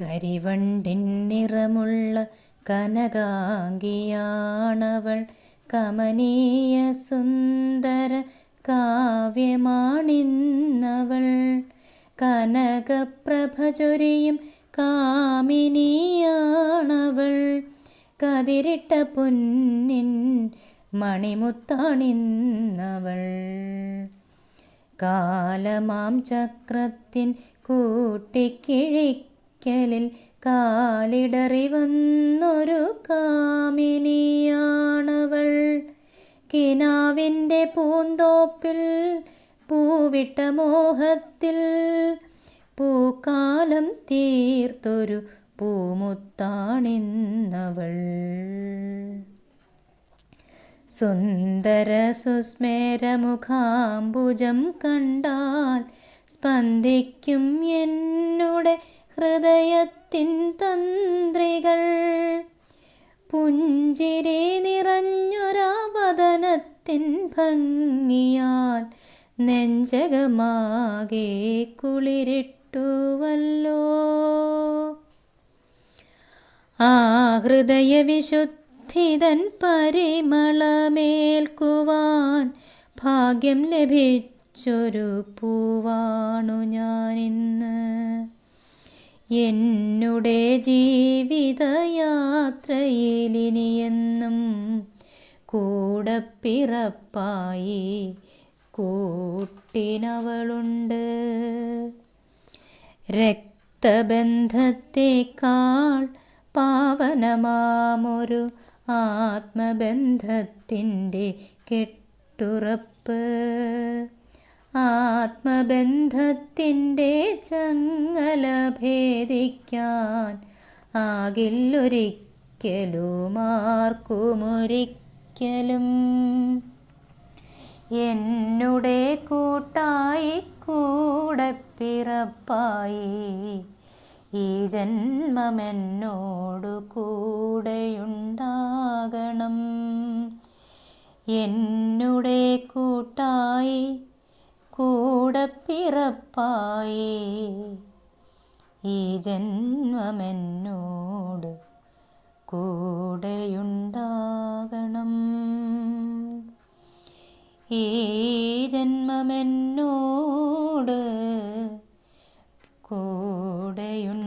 കരിവണ്ടിൻ നിറമുള്ള കനകാംഗിയാണവൾ. കമനീയ സുന്ദര കാവ്യമാണിന്നവൾ. കനകപ്രഭ ചൊരിയും കാമിനിയാണവൾ. കതിരിട്ട പൊന്നിൻ മണിമുത്താണിന്നവൾ. കാലമാം ചക്രത്തിൻ കൂട്ടിക്കിഴിക്കലിൽ കാലിടറി വന്നൊരു കാമിനിയാണവൾ. കിനാവിന്റെ പൂന്തോപ്പിൽ പൂവിട്ട മോഹത്തിൽ പൂക്കാലം തീർത്തൊരു പൂമുത്താണിന്നവൾ. സുന്ദര സുസ്മേരമുഖാംബുജം കണ്ടാൽ സ്പന്ദിക്കും എന്നുടെ ഹൃദയത്തിൻ തന്ത്രികൾ പുഞ്ചിരി നിറഞ്ഞൊരാവതനത്തിൻ ഭംഗിയാൽ നെഞ്ചകമാകെ കുളിരിട്ടുവല്ലോ. ആ ഹൃദയവിശുദ്ധിതൻ പരിമളമേൽക്കുവാൻ ഭാഗ്യം ലഭിച്ചൊരു പൂവാണു ഞാനിന്ന്. എന്നുടെ ജീവിതയാത്രയിലിനിയെന്നും കൂടെ പിറപ്പായി കൂട്ടിനവളുണ്ട്. രക്തബന്ധത്തേക്കാൾ പാവനമാമൊരു ആത്മബന്ധത്തിന്റെ കെട്ടുറപ്പ്. ആത്മബന്ധത്തിന്റെ ചങ്ങല ഭേദിക്കാൻ ആകില്ലൊരിക്കലും ആർക്കുമൊരിക്കലും എന്നുടെ കൂട്ടായി കൂടെ പിറപ്പായി ഈ ജന്മമെന്നോടു കൂടെയുണ്ടാകണം എന്നുടെ കൂട്ടായി കൂടെ പിറപ്പായേ ഈ ജന്മമെന്നോട് കൂടെയുണ്ടാകണം. ഈ ജന്മമെന്നോട് കൂടെയുണ്ട്